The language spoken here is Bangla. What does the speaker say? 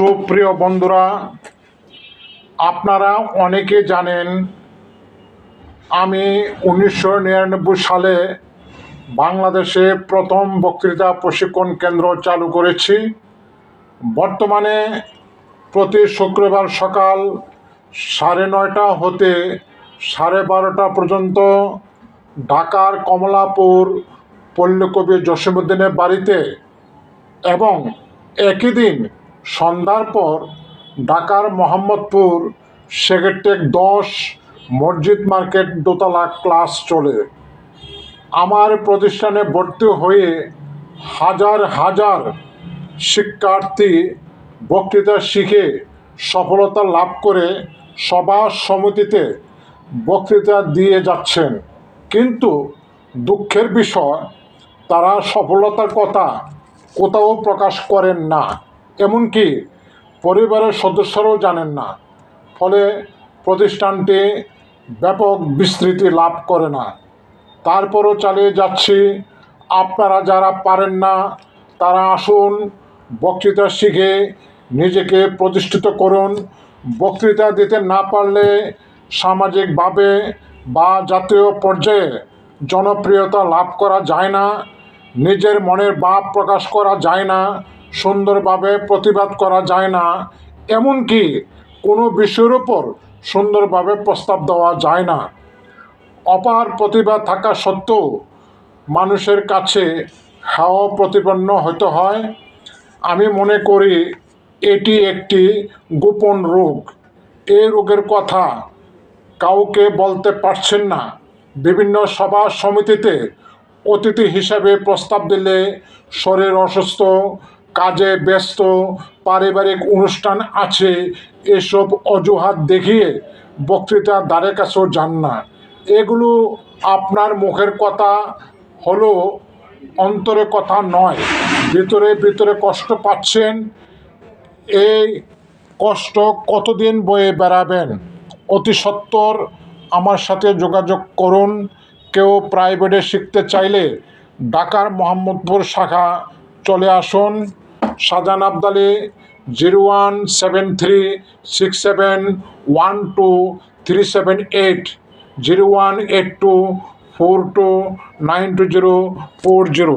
সুপ্রিয় বন্ধুরা, আপনারা অনেকে জানেন, আমি উনিশশো নিরানব্বই সালে বাংলাদেশে প্রথম বক্তৃতা প্রশিক্ষণ কেন্দ্র চালু করেছি। বর্তমানে প্রতি শুক্রবার সকাল সাড়ে নয়টা হতে সাড়ে বারোটা পর্যন্ত ঢাকার কমলাপুর পল্লীকবি জসীমুদ্দিনের বাড়িতে এবং একই দিন সন্ধ্যার পর ঢাকার মোহাম্মদপুর সেক্রেটেক দশ মসজিদ মার্কেট দোতলা ক্লাস চলে। আমার প্রতিষ্ঠানে ভর্তি হয়ে হাজার হাজার শিক্ষার্থী বক্তৃতা শিখে সফলতা লাভ করে সভা সমিতিতে বক্তৃতা দিয়ে যাচ্ছেন। কিন্তু দুঃখের বিষয়, তারা সফলতার কথা কোথাও প্রকাশ করেন না। এমনকি পরিবারের সদস্যরাও জানেন না। ফলে প্রতিষ্ঠানটি ব্যাপক বিস্তৃতি লাভ করে না। তারপরও চালিয়ে যাচ্ছি। আপনারা যারা পারেন না, তারা আসুন, বক্তৃতা শিখে নিজেকে প্রতিষ্ঠিত করুন। বক্তৃতা দিতে না পারলে সামাজিকভাবে বা জাতীয় পর্যায়ে জনপ্রিয়তা লাভ করা যায় না। নিজের মনের ভাব প্রকাশ করা যায় না। সুন্দরভাবে প্রতিবাদ করা যায় না, এমনকি কোনো বিষয়ের উপর সুন্দরভাবে প্রস্তাব দেওয়া যায় না। অপার প্রতিভা থাকা সত্ত্বেও মানুষের কাছে হাওয়া প্রতিপন্ন হতে হয়। আমি মনে করি এটি একটি গোপন রোগ। এই রোগের কথা কাউকে বলতে পারছেন না। বিভিন্ন সভা সমিতিতে অতিথি হিসাবে প্রস্তাব দিলে শরীর অসুস্থ কাজে ব্যস্ত, পারিবারিক অনুষ্ঠান আছে, এসব অজুহাত দেখিয়ে বক্তৃতা দ্বারে কাছেও যান না। এগুলো আপনার মুখের কথা হলো অন্তরে কথা নয়। ভিতরে ভিতরে কষ্ট পাচ্ছেন, এই কষ্ট কতদিন বয়ে বেড়াবেন? অতি সত্বর আমার সাথে যোগাযোগ করুন। কেউ প্রাইভেটে শিখতে চাইলে ঢাকার মোহাম্মদপুর শাখা চলে আসুন। Shahjahan Abdali zero one seven three six seven one two three seven eight, zero one eight two four two nine two zero four zero.